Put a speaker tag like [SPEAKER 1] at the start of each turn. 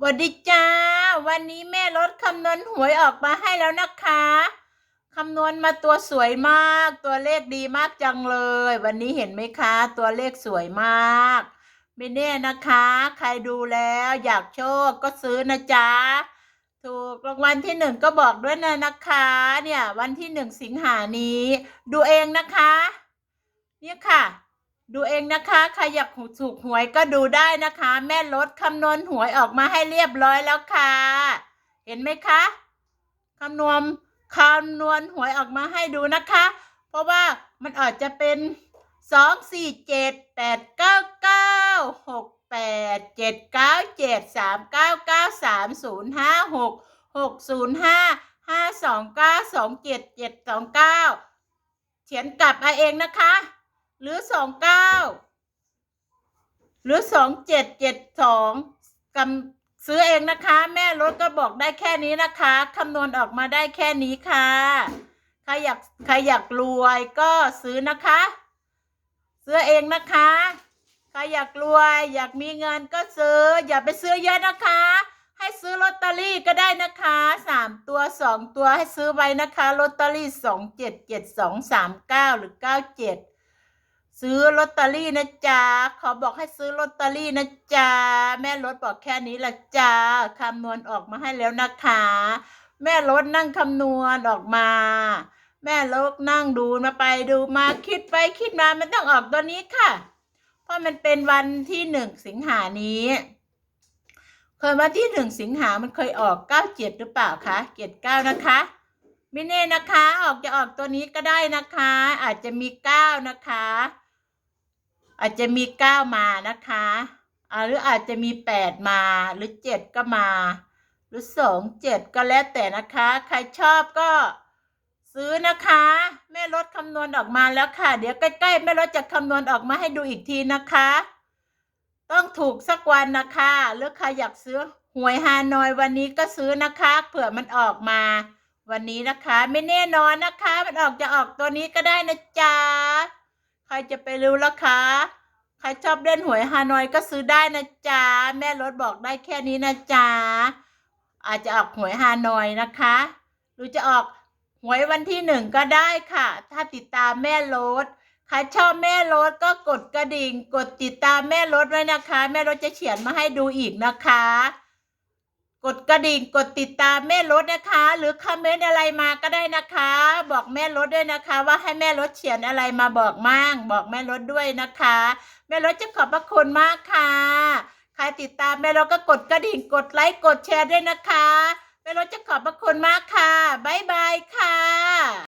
[SPEAKER 1] สวัสดีจ้า วันนี้แม่ลดคำนวณหวยออกมาให้แล้วนะคะคำนวณมาตัวสวยมาก ตัวเลขดีมากจังเลย วันนี้เห็นไหมคะ ตัวเลขสวยมากไม่แน่นะคะ ใครดูแล้วอยากโชคก็ซื้อนะจ๊ะถูกรางวัลที่หนึ่งก็บอกด้วยนะนะคะ เนี่ย วันที่หนึ่งสิงหานี้ ดูเองนะคะ เนี่ยค่ะ ดูเองนะคะ ใครอยากถูกหวยก็ดูได้นะคะ แม่ลดคำนวณหวยออกมาให้เรียบร้อยแล้วค่ะ เห็นไหมคะคำนวณคำนวณหวยออกมาให้ดูนะคะ เพราะว่ามันอาจจะเป็นสองสี่เจ็ดแปดเก้าเก้าหกแปดเจ็ดเก้าเจ็ดสามเก้าเก้าสามศูนย์ห้าหกหกศูนย์ห้าห้าสองเก้าสองเจ็ดเจ็ดสองเก้าเขียนกลับเอาเองนะคะ หรือสองเก้าหรือสองเจ็ดเจ็ดสองกำซื้อเองนะคะ แม่รถก็บอกได้แค่นี้นะคะคำนวณออกมาได้แค่นี้ค่ะ ใครอยากใครอยากรวยก็ซื้อนะคะ ซื้อเองนะคะ ใครอยากรวย อยากมีเงินก็ซื้อ อย่าไปซื้อเยอะนะคะให้ซื้อลอตเตอรี่ก็ได้นะคะสามตัวสองตัวให้ซื้อไว้นะคะลอตเตอรี่สองเจ็ดเจ็ดสองสามเก้าหรือเก้าเจ็ด ซื้อลอตเตอรี่นะจ๊ะขอบอกให้ซื้อลอตเตอรี่นะจ๊ะแม่รถบอกแค่นี้ละจ้าคำนวณออกมาให้แล้วนะคะ แม่รถนั่งคำนวณออกมา แม่รถนั่งดูมาไปดูมาคิดไปคิดมามันต้องออกตัวนี้ค่ะ เพราะมันเป็นวันที่หนึ่งสิงหานี้เคยวันที่หนึ่งสิงหามันเคยออกเก้าเจ็ดหรือเปล่าคะเจ็ดเก้านะคะไม่แน่นะคะ ออกจะออกตัวนี้ก็ได้นะคะ อาจจะมีเก้านะคะ อาจจะมีเก้ามานะคะหรืออาจจะมีแปดมาหรือเจ็ดก็มา หรือสองเจ็ดก็แล้วแต่นะคะ ใครชอบก็ซื้อนะคะ แม่ลดคำนวณออกมาแล้วค่ะ เดี๋ยวใกล้ๆแม่ลดจะคำนวณออกมาให้ดูอีกทีนะคะ ต้องถูกสักวันนะคะ หรือใครอยากซื้อหวยฮานอยวันนี้ก็ซื้อนะคะเผื่อมันออกมาวันนี้นะคะ ไม่แน่นอนนะคะ มันออกจะออกตัวนี้ก็ได้นะจ๊ะ ใครจะไปรู้ล่ะคะ ใครชอบเล่นหวยฮานอยก็ซื้อได้นะจ๊ะ แม่รถบอกได้แค่นี้นะจ๊ะ อาจจะออกหวยฮานอยนะคะ หรือจะออกหวยวันที่หนึ่งก็ได้ค่ะ ถ้าติดตามแม่รถใครชอบแม่รถก็กดกระดิ่ง กดติดตามแม่รถไว้นะคะ แม่รถจะเขียนมาให้ดูอีกนะคะ กดกระดิ่งกดติดตามแม่รถนะคะ หรือคอมเมนต์อะไรมาก็ได้นะคะ บอกแม่รถด้วยนะคะ ว่าให้แม่รถเขียนอะไรมาบอกมั่งบอกแม่รถด้วยนะคะ แม่รถจะขอบพระคุณมากค่ะ ใครติดตามแม่รถก็กดกระดิ่งกดไลค์กดแชร์ด้วยนะคะแม่รถจะขอบพระคุณมากค่ะบ๊ายบ